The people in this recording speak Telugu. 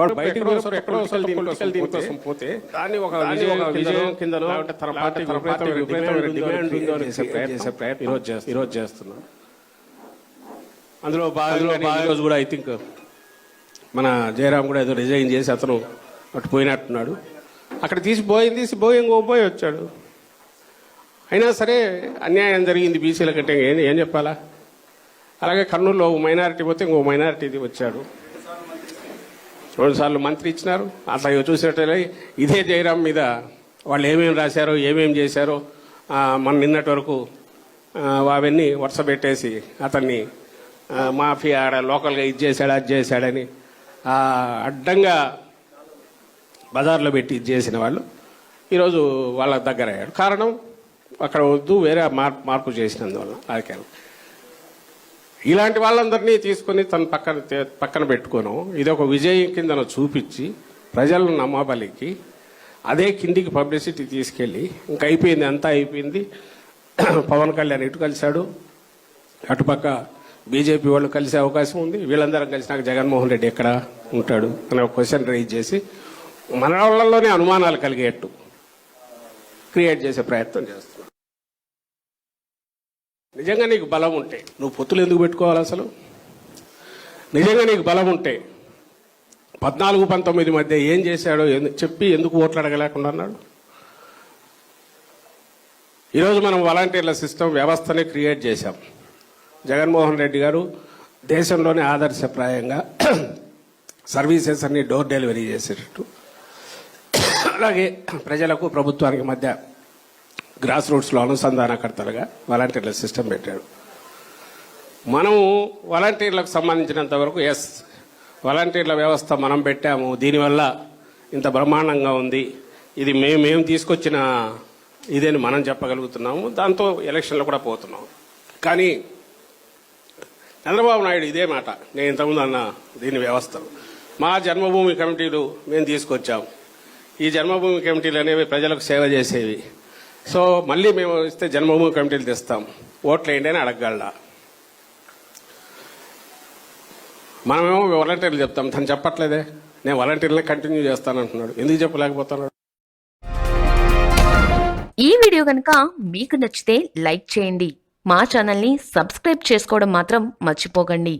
వాడు బయటికి వస్తారు ఎక్కడో వస్తారు దీనికోసం దీనికోసం పోతే దాన్ని ఒక విజయం విజయం కింద లేకపోతే తన పార్టీ తన పార్టీ విపరీతమైన డిమాండ్ ఉందో అని చేసే ప్రయత్నం ఈరోజు చేస్తున్నాం ఈరోజు చేస్తున్నాం. అందులో భాగంగా ఈ రోజు కూడా ఐ థింక్ మన జయరాం కూడా ఏదో రిజైన్ చేసి అతను అటు పోయినట్టున్నాడు. అక్కడ తీసి పోయింది తీసి పోయి ఇంకో పోయి వచ్చాడు. అయినా సరే అన్యాయం జరిగింది బీసీల కంటే ఏం ఏం చెప్పాలా? అలాగే కర్నూలులో మైనారిటీ పోతే ఇంకో మైనారిటీది వచ్చాడు. రెండు సార్లు మంత్రి ఇచ్చినారు. అట్లా ఇవి ఇదే జయరాం మీద వాళ్ళు ఏమేమి రాశారో ఏమేమి చేశారో మన నిన్నటి వరకు అవన్నీ వరుస పెట్టేసి అతన్ని మాఫీ మాఫియా ఆడ లోకల్గా ఇది చేశాడు అది చేశాడని అడ్డంగా బజార్లో పెట్టి ఇది చేసిన వాళ్ళు ఈరోజు వాళ్ళ దగ్గర అయ్యాడు కారణం అక్కడ వద్దు వేరే మార్పు మార్పు చేసినందువల్ల రాజకీయాలు. ఇలాంటి వాళ్ళందరినీ తీసుకొని తన పక్కన పక్కన పెట్టుకోను. ఇది ఒక విజయం కిందన చూపించి ప్రజలను నమ్మబలికి అదే కిందికి పబ్లిసిటీ తీసుకెళ్ళి ఇంకా అయిపోయింది అంతా అయిపోయింది. పవన్ కళ్యాణ్ ఇటు కలిశాడు. అటుపక్క బీజేపీ వాళ్ళు కలిసే అవకాశం ఉంది. వీళ్ళందరం కలిసినాక జగన్మోహన్ రెడ్డి ఎక్కడ ఉంటాడు అనే ఒక క్వశ్చన్ రైజ్ చేసి మన వాళ్ళలోనే అనుమానాలు కలిగేట్టు క్రియేట్ చేసే ప్రయత్నం చేస్తున్నాం నిజంగా నీకు బలం ఉంటే. నువ్వు పొత్తులు ఎందుకు పెట్టుకోవాలి అసలు? నిజంగా నీకు బలం ఉంటే. పద్నాలుగు పంతొమ్మిది మధ్య ఏం చేశాడో చెప్పి ఎందుకు ఓట్లు అడగలేకుండా అన్నాడు? ఈరోజు మనం వాలంటీర్ల సిస్టమ్ వ్యవస్థని క్రియేట్ చేశాం. జగన్మోహన్ రెడ్డి గారు దేశంలోనే ఆదర్శప్రాయంగా సర్వీసెస్ అన్ని డోర్ డెలివరీ చేసేటట్టు. అలాగే ప్రజలకు ప్రభుత్వానికి మధ్య గ్రాస్ రూట్స్లో అనుసంధానకర్తలుగా వాలంటీర్ల సిస్టమ్ పెట్టాడు. మనము వాలంటీర్లకు సంబంధించినంత వరకు ఎస్ వాలంటీర్ల వ్యవస్థ మనం పెట్టాము. దీనివల్ల ఇంత బ్రహ్మాండంగా ఉంది. ఇది మేము మేము తీసుకొచ్చిన ఇదేని మనం చెప్పగలుగుతున్నాము. దాంతో ఎలక్షన్లో కూడా పోతున్నాం. కానీ చంద్రబాబు నాయుడు ఇదే మాట. నేను ఇంతకుముందు అన్న దీని వ్యవస్థలు. మా జన్మభూమి కమిటీలు మేము తీసుకొచ్చాం. ఈ జన్మభూమి కమిటీలు అనేవి ప్రజలకు సేవ చేసేవి. సో మళ్ళీ మేము ఇస్తే జన్మభూమి కమిటీలు తెస్తాం. ఓట్లు వేయండి అని అడగగల మనమేమో వాలంటీర్లు చెప్తాం. తను చెప్పట్లేదే. నేను వాలంటీర్లే కంటిన్యూ చేస్తానంటున్నాడు. ఎందుకు చెప్పలేకపోతున్నాడు? ఈ వీడియో కనుక మీకు నచ్చితే లైక్ చేయండి. మా ఛానల్ని సబ్స్క్రైబ్ చేసుకోవడం మాత్రం మర్చిపోకండి.